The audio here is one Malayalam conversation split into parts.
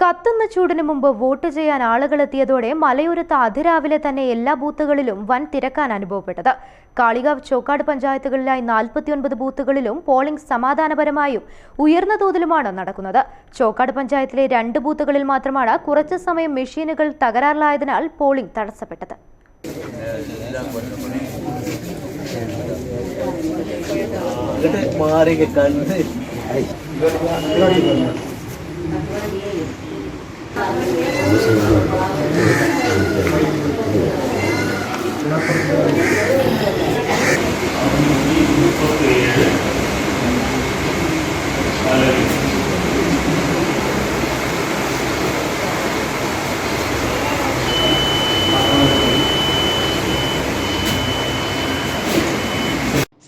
കത്തുന്ന ചൂടിന് മുമ്പ് വോട്ട് ചെയ്യാൻ ആളുകൾ എത്തിയതോടെ മലയോരത്ത് അതിരാവിലെ തന്നെ എല്ലാ ബൂത്തുകളിലും വൻ തിരക്കാൻ അനുഭവപ്പെട്ടത്. കാളികാവ് ചോക്കാട് പഞ്ചായത്തുകളിലായി നാൽപ്പത്തിയൊൻപത് ബൂത്തുകളിലും പോളിംഗ് സമാധാനപരമായും ഉയർന്ന തോതിലുമാണ് നടക്കുന്നത്. ചോക്കാട് പഞ്ചായത്തിലെ രണ്ട് ബൂത്തുകളിൽ മാത്രമാണ് കുറച്ചു സമയം മെഷീനുകൾ തകരാറിലായതിനാൽ പോളിംഗ് തടസ്സപ്പെട്ടത്. മാറി കണ്ട്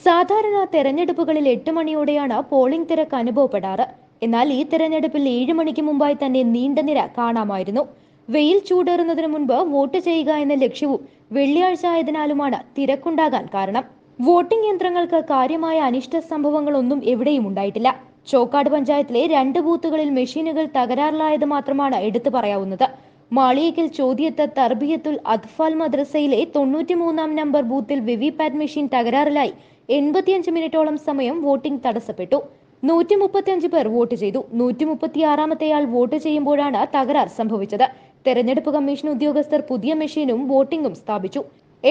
സാധാരണ തെരഞ്ഞെടുപ്പുകളിൽ എട്ട് മണിയോടെയാണ് പോളിംഗ് തിരക്ക് അനുഭവപ്പെടാറ്. എന്നാൽ ഈ തെരഞ്ഞെടുപ്പിൽ ഏഴ് മണിക്ക് മുമ്പായി തന്നെ നീണ്ട നിര കാണാമായിരുന്നു. വെയിൽ ചൂടേറുന്നതിന് മുൻപ് വോട്ട് ചെയ്യുക എന്ന ലക്ഷ്യവും വെള്ളിയാഴ്ച ആയതിനാലുമാണ് തിരക്കുണ്ടാകാൻ കാരണം. വോട്ടിംഗ് യന്ത്രങ്ങൾക്ക് കാര്യമായ അനിഷ്ട സംഭവങ്ങളൊന്നും എവിടെയും ഉണ്ടായിട്ടില്ല. ചോക്കാട് പഞ്ചായത്തിലെ രണ്ട് ബൂത്തുകളിൽ മെഷീനുകൾ തകരാറിലായത് മാത്രമാണ് എടുത്തു പറയാവുന്നത്. മാളിയക്കൽ ചോദ്യത്ത് തർബിയത്തുൽ അത്ഫാൽ മദ്രസയിലെ തൊണ്ണൂറ്റിമൂന്നാം നമ്പർ ബൂത്തിൽ വിവിപാറ്റ് മെഷീൻ തകരാറിലായി എൺപത്തിയഞ്ച് മിനിറ്റോളം സമയം വോട്ടിംഗ് തടസ്സപ്പെട്ടു. നൂറ്റി മുപ്പത്തിയഞ്ച് പേർ വോട്ട് ചെയ്തു. നൂറ്റി മുപ്പത്തിയാറാമത്തെയാൾ വോട്ട് ചെയ്യുമ്പോഴാണ് തകരാർ സംഭവിച്ചത്. തെരഞ്ഞെടുപ്പ് കമ്മീഷൻ ഉദ്യോഗസ്ഥർ പുതിയ മെഷീനും വോട്ടിംഗും സ്ഥാപിച്ചു.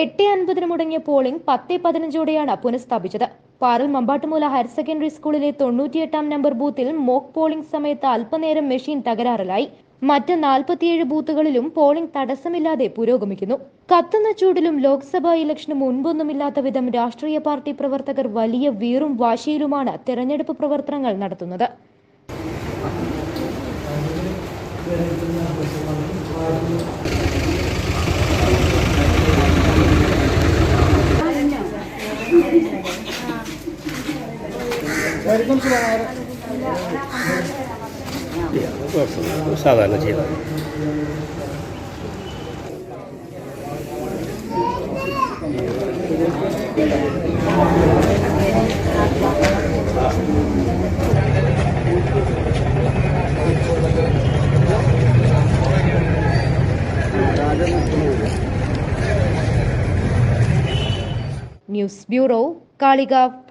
എട്ട് അൻപതിന് മുടങ്ങിയ പോളിംഗ് പത്ത് പതിനഞ്ചോടെയാണ് പുനഃസ്ഥാപിച്ചത്. പാറൽ മമ്പാട്ടുമൂല ഹയർ സെക്കൻഡറി സ്കൂളിലെ തൊണ്ണൂറ്റിയെട്ടാം നമ്പർ ബൂത്തിൽ മോക്ക് പോളിംഗ് സമയത്ത് അല്പനേരം മെഷീൻ തകരാറിലായി. മറ്റ് നാൽപ്പത്തിയേഴ് ബൂത്തുകളിലും പോളിംഗ് തടസ്സമില്ലാതെ പുരോഗമിക്കുന്നു. കത്തുന്ന ചൂടിലും ലോക്സഭാ ഇലക്ഷന് മുൻപൊന്നുമില്ലാത്ത വിധം രാഷ്ട്രീയ പാർട്ടി പ്രവർത്തകർ വലിയ വീറും വാശിയിലുമാണ് തെരഞ്ഞെടുപ്പ് പ്രവർത്തനങ്ങൾ നടത്തുന്നത്. സാധാരണ ചെയ്താൽ news bureau Kalikavu.